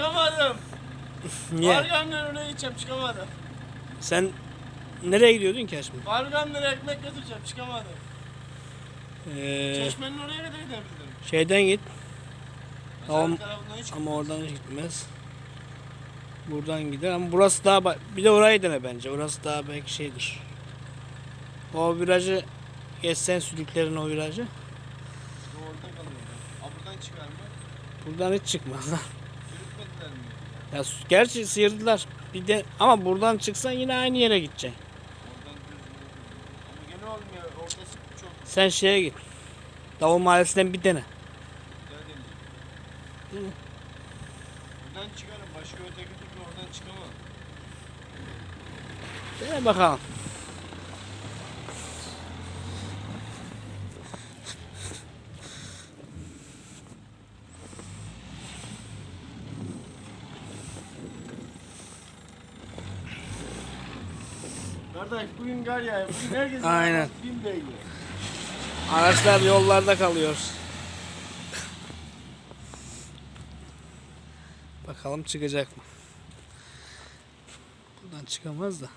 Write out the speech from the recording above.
Çıkamadım. Niye? Barganların önüne gideceğim çıkamadım. Sen nereye gidiyordun ki şimdi? Barganlara ekmek götüreceğim çıkamadım. Ee, Çeşmenin oraya kadar gidebildim. şeyden git. Tamam. Ama oradan hiç gitmez. Buradan gider ama burası daha bir de orayı dene bence. Orası daha belki şeydir. O virajı geçsen sürüklerin o virajı. orada kalıyor. Aa buradan çıkar mı? Buradan hiç çıkmaz lan. Ya gerçi sıyırdılar. Bir de ama buradan çıksan yine aynı yere gideceksin. Oradan düz Ama gene olmuyor. Ortası çok Sen şeye git. Davul Mahallesi'nden bir dene. deniyor. Buradan çıkarım. Başka öteki türlü oradan çıkamam. Dene bakalım. Kardeş bugün kar yağıyor. Bugün herkes Aynen. bin beygir. Araçlar yollarda kalıyor. Bakalım çıkacak mı? Buradan çıkamaz da.